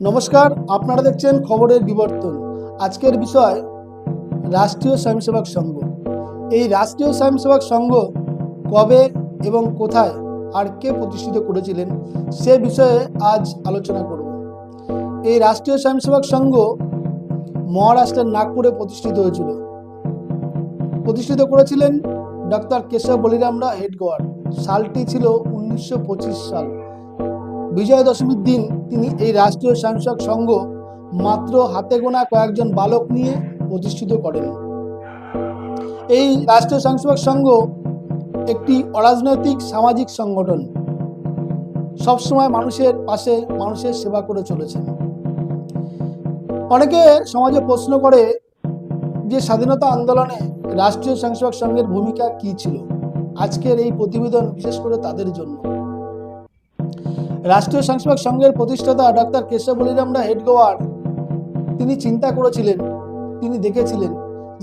নমস্কার, আপনারা দেখছেন খবরের বিবর্তন। আজকের বিষয়, রাষ্ট্রীয় স্বয়ংসেবক সংঘ। এই রাষ্ট্রীয় স্বয়ংসেবক সংঘ কবে এবং কোথায় আর কে প্রতিষ্ঠিত করেছিলেন, সে বিষয়ে আজ আলোচনা করব। এই রাষ্ট্রীয় স্বয়ংসেবক সংঘ মহারাষ্ট্রের নাগপুরে প্রতিষ্ঠিত হয়েছিল। প্রতিষ্ঠিত করেছিলেন ডক্টর কেশব বলিরামরা হেডগোয়ার সালটি ছিল উনিশশো পঁচিশ সাল। বিজয়া দশমীর দিন তিনি এই রাষ্ট্রীয় স্বয়ংসেবক সংঘ মাত্র হাতে গোনা কয়েকজন বালক নিয়ে প্রতিষ্ঠিত করেন। এই রাষ্ট্রীয় স্বয়ংসেবক সংঘ একটি অরাজনৈতিক সামাজিক সংগঠন। সবসময় মানুষের পাশে মানুষের সেবা করে চলেছেন। অনেকে সমাজে প্রশ্ন করে যে স্বাধীনতা আন্দোলনে রাষ্ট্রীয় স্বয়ংসেবক সংঘের ভূমিকা কি ছিল? আজকের এই প্রতিবেদন বিশেষ করে তাদের জন্য। রাষ্ট্রীয় স্বয়ংসেবক সংঘের প্রতিষ্ঠাতা ডাক্তার কেশব বলিরামরা হেডগোয়ার তিনি চিন্তা করেছিলেন, তিনি দেখেছিলেন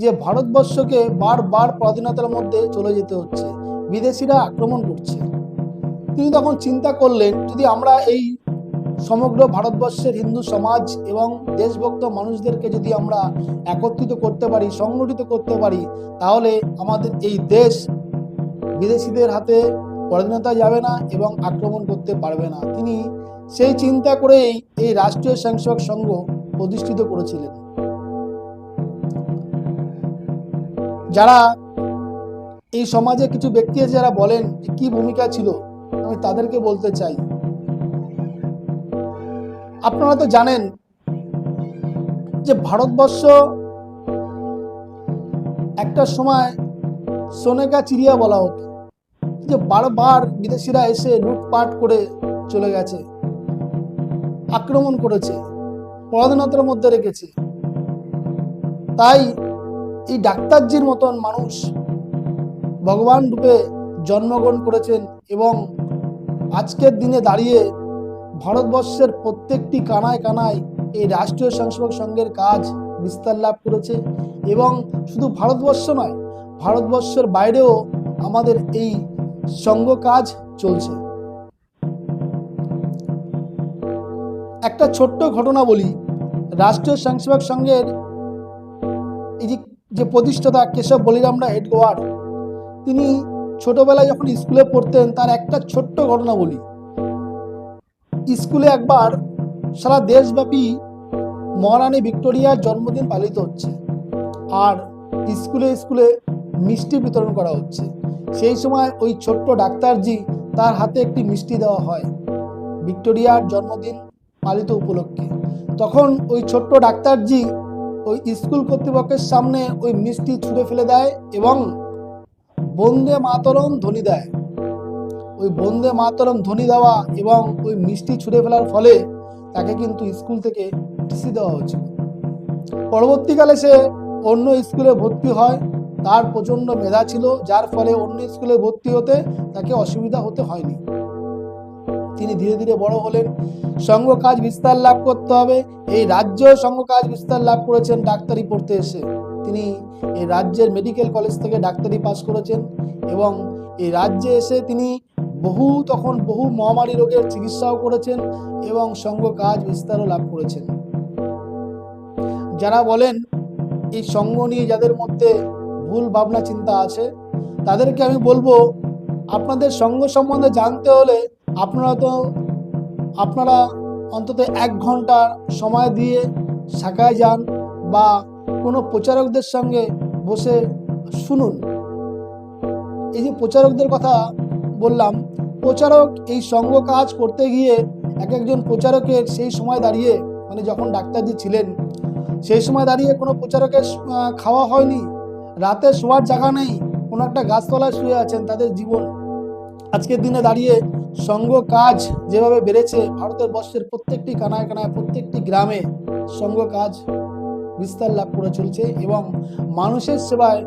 যে ভারতবর্ষকে বারবার পরাধীনতার মধ্যে চলে যেতে হচ্ছে, বিদেশিরা আক্রমণ করছে। তিনি তখন চিন্তা করলেন, যদি আমরা এই সমগ্র ভারতবর্ষের হিন্দু সমাজ এবং দেশভক্ত মানুষদেরকে যদি আমরা একত্রিত করতে পারি, সংগঠিত করতে পারি, তাহলে আমাদের এই দেশ বিদেশিদের হাতে পরাধীনতা যাবে না এবং আক্রমণ করতে পারবে না। তিনি সেই চিন্তা করেই এই রাষ্ট্রীয় স্বয়ংসেবক সংঘ প্রতিষ্ঠিত করেছিলেন। যারা এই সমাজে কিছু ব্যক্তি আছে যারা বলেন কি ভূমিকা ছিল, আমি তাদেরকে বলতে চাই। আপনারা তো জানেন যে ভারতবর্ষ একটা সময় সোনেকা চিড়িয়া বলা হতো। যে বারবার বিদেশিরা এসে লুটপাট করে চলে গেছে, আক্রমণ করেছে, পরাধীনতার মধ্যে রেখেছে। তাই এই ডাক্তারজির মতন মানুষ ভগবান রূপে জন্মগ্রহণ করেছেন এবং আজকের দিনে দাঁড়িয়ে ভারতবর্ষের প্রত্যেকটি কানায় কানায় এই রাষ্ট্রীয় স্বয়ংসেবক সংঘের কাজ বিস্তার লাভ করেছে এবং শুধু ভারতবর্ষ নয়, ভারতবর্ষের বাইরেও আমাদের এই সঙ্গ কাজ চলছে। একটা ছোট্ট ঘটনা বলি। রাষ্ট্রীয় স্বয়ংসেবক সংঘের এই যে প্রতিষ্ঠাতা কেশব বলিরামরা হেডগোয়ার তিনি ছোটবেলায় যখন স্কুলে পড়তেন, তার একটা ছোট্ট ঘটনা বলি। স্কুলে একবার সারা দেশব্যাপী মহারানী ভিক্টোরিয়ার জন্মদিন পালিত হচ্ছে। আর স্কুলে স্কুলে মিষ্টি বিতরণ করা হচ্ছে। সেই সময় ওই ছোট্ট ডাক্তারজি তার হাতে একটি মিষ্টি দেওয়া হয়। ভিক্টোরিয়ার জন্মদিন পালিত উপলক্ষে। তখন ওই ছোট্ট ডাক্তারজি ওই স্কুল কর্তৃপক্ষের সামনে ওই মিষ্টি ছুঁড়ে ফেলে দেয় এবং বন্দে মাতরম ধ্বনি দেয়। ওই বন্দে মাতরম ধ্বনি দেওয়া এবং ওই মিষ্টি ছুঁড়ে ফেলার ফলে তাকে কিন্তু স্কুল থেকে টিসি দেওয়া হয়েছিল। পরবর্তীকালে সে অন্য স্কুলে ভর্তি হয়। তার প্রচণ্ড মেধা ছিল, যার ফলে অন্য স্কুলে ভর্তি হতে তাকে অসুবিধা হতে হয়নি। তিনি ধীরে ধীরে বড় হলেন। সঙ্গ কাজ বিস্তার লাভ করতে হবে। এই রাজ্য সঙ্গ কাজ বিস্তার লাভ করেছেন, ডাক্তারি পড়তে এসে। তিনি এই রাজ্যের মেডিকেল কলেজ থেকে ডাক্তারি পাস করেছেন এবং এই রাজ্যে এসে তিনি বহু, তখন বহু মহামারী রোগের চিকিৎসাও করেছেন এবং সঙ্গ কাজ বিস্তারও লাভ করেছেন। যারা বলেন, এই সঙ্গ নিয়ে যাদের মধ্যে ভুল ভাবনা, চিন্তা আছে, তাদেরকে আমি বলব, আপনাদের সঙ্গ সম্বন্ধে জানতে হলে আপনারা তো, আপনারা অন্তত এক ঘণ্টা সময় দিয়ে শাখায় যান বা কোনো প্রচারকদের সঙ্গে বসে শুনুন। এই যে প্রচারকদের কথা বললাম, প্রচারক এই সঙ্গ কাজ করতে গিয়ে এক একজন প্রচারকের সেই সময় দাঁড়িয়ে মানে যখন ডাক্তারজি ছিলেন, সেই সময় দাঁড়িয়ে কোনো প্রচারকের খাওয়া হয়নি রাতে শোয়ার জায়গা নেই, কোনো একটা গাছতলায় শুয়ে আছেন তাদের জীবন। আজকের দিনে দাঁড়িয়ে সঙ্গ কাজ যেভাবে বেড়েছে, ভারতের বর্ষের প্রত্যেকটি কানায় কানায়, প্রত্যেকটি গ্রামে সঙ্গ কাজ বিস্তার লাভ করে চলছে এবং মানুষের সেবায়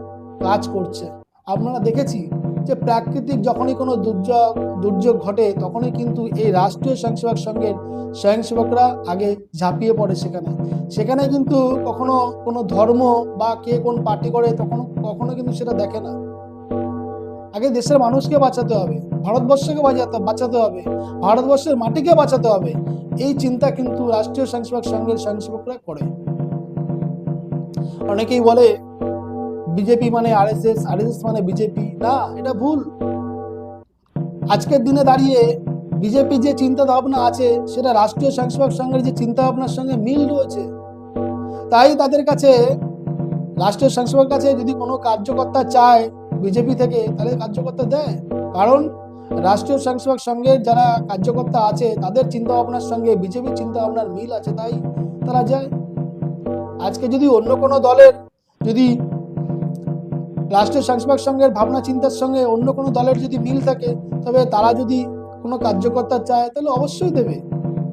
কাজ করছে। আপনারা দেখেছি যে প্রাকৃতিক যখনই কোনো দুর্যোগ দুর্যোগ ঘটে, তখনই কিন্তু এই রাষ্ট্রীয় স্বয়ংসেবক সংঘের স্বয়ংসেবকরা আগে ঝাঁপিয়ে পড়ে সেখানে। সেখানে কিন্তু কখনো কোনো ধর্ম বা কে কোন পার্টি করে তখন কখনো কিন্তু সেটা দেখে না। আগে দেশের মানুষকে বাঁচাতে হবে, ভারতবর্ষকে বাঁচাতে বাঁচাতে হবে, ভারতবর্ষের মাটিকে বাঁচাতে হবে, এই চিন্তা কিন্তু রাষ্ট্রীয় স্বয়ংসেবক সংঘের স্বয়ংসেবকরা করে। অনেকেই বলে বিজেপি মানে আরএসএস আরএসএস মানে বিজেপি। না, এটা ভুল। আজকের দিনে দাঁড়িয়ে বিজেপি যে চিন্তা ভাবনা আছে, সেটা রাষ্ট্রীয় স্বয়ংসেবক সংঘের যে চিন্তা ভাবনার সঙ্গে মিল রয়েছে, তাই তাদের কাছে, রাষ্ট্রীয় স্বয়ংসেবকের কাছে যদি কোনো কার্যকর্তা চায় বিজেপি থেকে, তাহলে কার্যকর্তা দেয়। কারণ রাষ্ট্রীয় স্বয়ংসেবক সংঘের যারা কার্যকর্তা আছে, তাদের চিন্তা ভাবনার সঙ্গে, বিজেপির চিন্তা ভাবনার মিল আছে, তাই তারা যায়। আজকে যদি অন্য কোনো দলের যদি রাষ্ট্রীয় স্বয়ংসেবক সংঘের ভাবনা, চিন্তার সঙ্গে অন্য কোনো দলের যদি মিল থাকে, তবে তারা যদি কোনো কার্যকর্তা চায়, তাহলে অবশ্যই দেবে।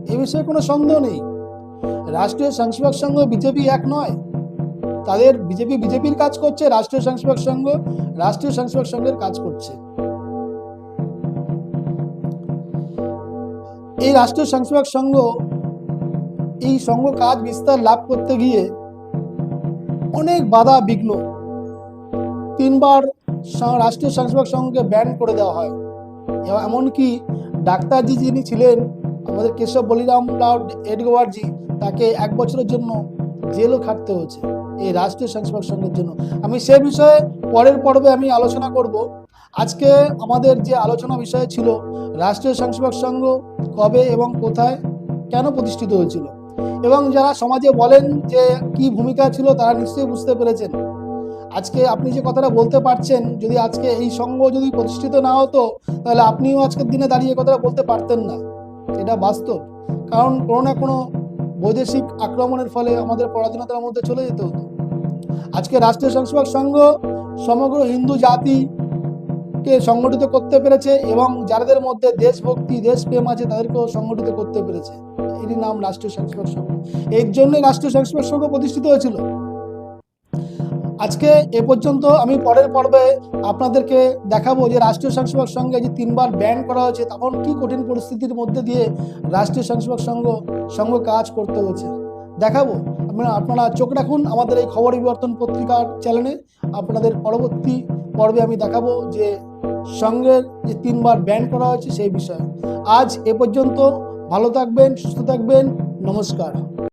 এ বিষয়ে কোনো সন্দেহ নেই। রাষ্ট্রীয় স্বয়ংসেবক সংঘ বিজেপি এক নয়। তাদের বিজেপি, বিজেপির কাজ করছে, রাষ্ট্রীয় স্বয়ংসেবক সংঘ রাষ্ট্রীয় স্বয়ংসেবক সংঘের কাজ করছে। এই রাষ্ট্রীয় স্বয়ংসেবক সংঘ এই সংঘ কাজ বিস্তার লাভ করতে গিয়ে অনেক বাধা বিঘ্ন তিনবার রাষ্ট্রীয় স্বয়ংসেবক সংঘকে ব্যান করে দেওয়া হয়। এবং এমনকি ডাক্তারজি যিনি ছিলেন, আমাদের কেশব বলিরাম রাও এডগোয়ারজি, তাকে এক বছরের জন্য জেলও খাটতে হয়েছে এই রাষ্ট্রীয় স্বয়ংসেবক সংঘের জন্য। আমি সে বিষয়ে পরের পর্বে আমি আলোচনা করব। আজকে আমাদের যে আলোচনা বিষয় ছিল, রাষ্ট্রীয় স্বয়ংসেবক সংঘ কবে এবং কোথায় কেন প্রতিষ্ঠিত হয়েছিল? এবং যারা সমাজে বলেন যে কি ভূমিকা ছিল, তারা নিশ্চয়ই বুঝতে পেরেছেন। আজকে আপনি যে কথাটা বলতে পারছেন, যদি আজকে এই সংঘ যদি প্রতিষ্ঠিত না হতো, তাহলে আপনিও আজকের দিনে দাঁড়িয়ে কথাটা বলতে পারতেন না। এটা বাস্তব। কারণ কোনো না কোনো বৈদেশিক আক্রমণের ফলে আমাদের পরাধীনতার মধ্যে চলে যেতে হতো। আজকে রাষ্ট্রীয় স্বয়ংসেবক সংঘ সমগ্র হিন্দু জাতিকে সংগঠিত করতে পেরেছে এবং যাদের মধ্যে দেশভক্তি, দেশপ্রেম আছে, তাদেরকেও সংগঠিত করতে পেরেছে। এরই নাম রাষ্ট্রীয় স্বয়ংসেবক সংঘ। এর জন্যই রাষ্ট্রীয় স্বয়ংসেবক সংঘ প্রতিষ্ঠিত হয়েছিল। আজকে এ পর্যন্ত আমি পরের পর্বে আপনাদেরকে দেখাবো যে রাষ্ট্রীয় স্বয়ংসেবক সংঘে যে তিনবার ব্যান করা হয়েছে, তখন কি কঠিন পরিস্থিতির মধ্যে দিয়ে রাষ্ট্রীয় স্বয়ংসেবক সংঘ সংঘ কাজ করতে হয়েছে। দেখাবো। আপনারা চোখ রাখুন আমাদের এই খবর বিবর্তন পত্রিকার চ্যানেলে আপনাদের পরবর্তী পর্বে আমি দেখাবো যে সংঘের যে তিনবার ব্যান করা হয়েছে সেই বিষয়ে। আজ এ পর্যন্ত ভালো থাকবেন, সুস্থ থাকবেন। নমস্কার।